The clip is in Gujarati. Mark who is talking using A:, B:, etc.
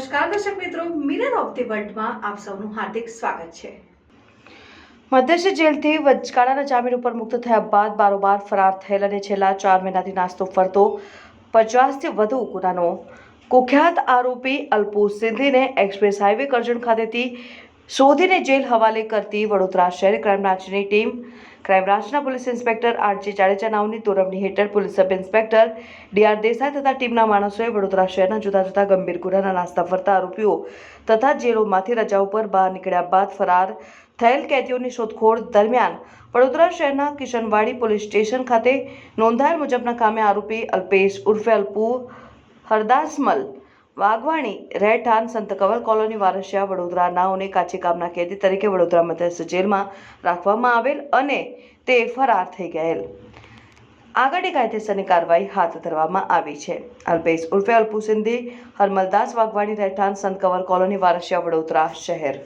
A: નમસ્કાર, દર્શક મિત્રો. મિરર ઓફ ધી વર્લ્ડમાં આપ સૌનું હાર્દિક સ્વાગત છે.
B: મધ્યસ્થ જેલથી વચગાળાના જામીન ઉપર મુક્ત થયા બાદ બારોબાર ફરાર થયેલ અને છેલ્લા ચાર મહિનાથી નાસ્તો ફરતો પચાસથી વધુ ગુનાનો કુખ્યાત આરોપી અલ્પુ સિંધીને એક્સપ્રેસ હાઈવે કરજણ ખાતેથી શોધીને જેલ હવાલે કરતી વડોદરા શહેર ક્રાઇમ બ્રાન્ચની ટીમ. ક્રાઇમ બ્રાન્ચના પોલીસ ઇન્સ્પેક્ટર આરજી જાડેજા નાવની તોરવણી હેઠળ police sub inspector DR Desai તથા ટીમના માણસોએ વડોદરા શહેરના જુદા જુદા ગંભીર ગુનાના નાસ્તા ફરતા આરોપીઓ તથા જેલોમાંથી રજા ઉપર બહાર નીકળ્યા બાદ ફરાર થયેલ કેદીઓની શોધખોળ દરમિયાન વડોદરા શહેરના કિશનવાડી પોલીસ સ્ટેશન ખાતે નોંધાયેલ મુજબના કામે આરોપી અલ્પેશ ઉર્ફે અલ્પુ હરદાસમલ વાઘવાણી, રહેઠાણ, સંત કવર કોલોની, વારસિયા, વડોદરા, નાઓને કાચી કામના કેદી તરીકે વડોદરા મધ્યસ્થ જેલમાં રાખવામાં આવેલ અને તે ફરાર થઈ ગયેલ. આગળની કાયદેસરની કાર્યવાહી હાથ ધરવામાં આવી છે. અલ્પેશ ઉર્ફે અલ્પુ સિંધી હરમલદાસ વાઘવાણી, રહેઠાણ, સંત કવર કોલોની, વારસિયા, વડોદરા શહેર.